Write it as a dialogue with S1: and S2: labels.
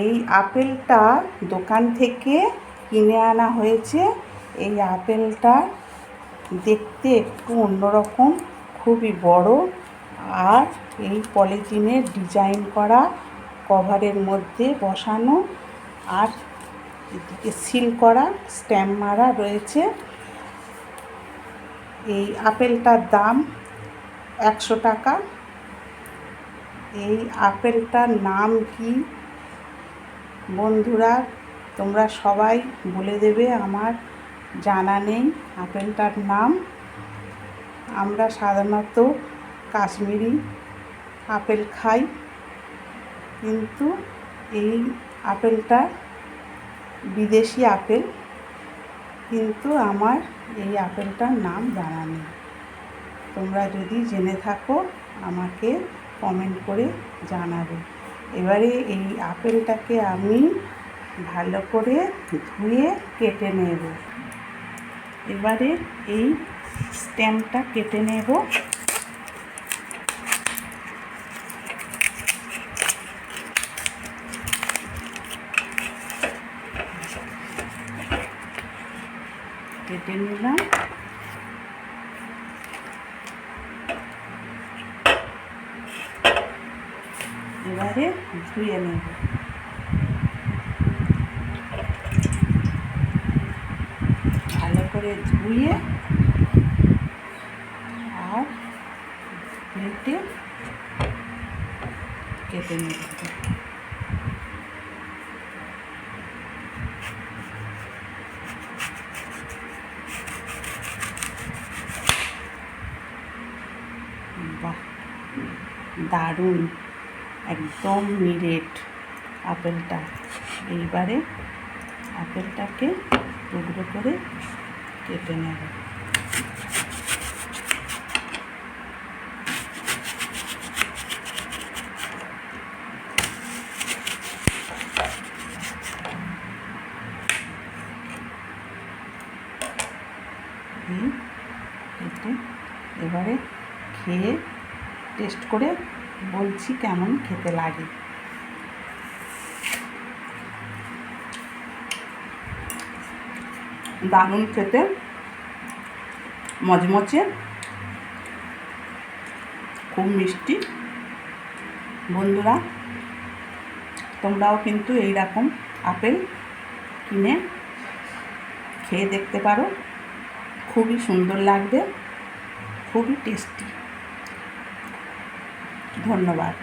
S1: এই আপেলটা দোকান থেকে কিনে আনা হয়েছে। এই আপেলটা দেখতে একটু অন্যরকম, খুবই বড় আর এই পলিথিনের ডিজাইন করা কভারের মধ্যে বসানো আর এদিকে সিল করা স্ট্যাম্প মারা রয়েছে। এই আপেলটার দাম একশো টাকা। এই আপেলটার নাম কি? বন্ধুরা, তোমরা সবাই বলে দেবে আমার জানা নেই, আপেলটার নাম। আমরা সাধারণত কাশ্মীরি আপেল খাই, কিন্তু এই আপেলটা বিদেশি আপেল, কিন্তু আমার এই আপেলটার নাম জানা নেই। তোমরা যদি জেনে থাকো, আমাকে কমেন্ট করে জানাবে। এবারে এই আপেলটাকে আমি ভালো করে ধুয়ে কেটে নেব। এবারে এই স্ট্যাম্পটা কেটে নেব। কেটে নিলাম। এবারে ধুয়ে নেব। ভালো করে ধুয়ে আর প্লেটে কেটে বাহ দারুণ। একদম নিরেট আপেলটা। এইবারে আপেলটাকে টুকরো করে কেটে নেব। এবারে খেয়ে টেস্ট করে বলছি কেমন খেতে লাগে। দারুণ খেতে। মজমচে খুব মিষ্টি। বন্ধুরা, তোমরাও কিন্তু এই রকম আপেল কিনে খেয়ে দেখতে পারো। খুবই সুন্দর লাগবে, খুবই টেস্টি। ধন্যবাদ।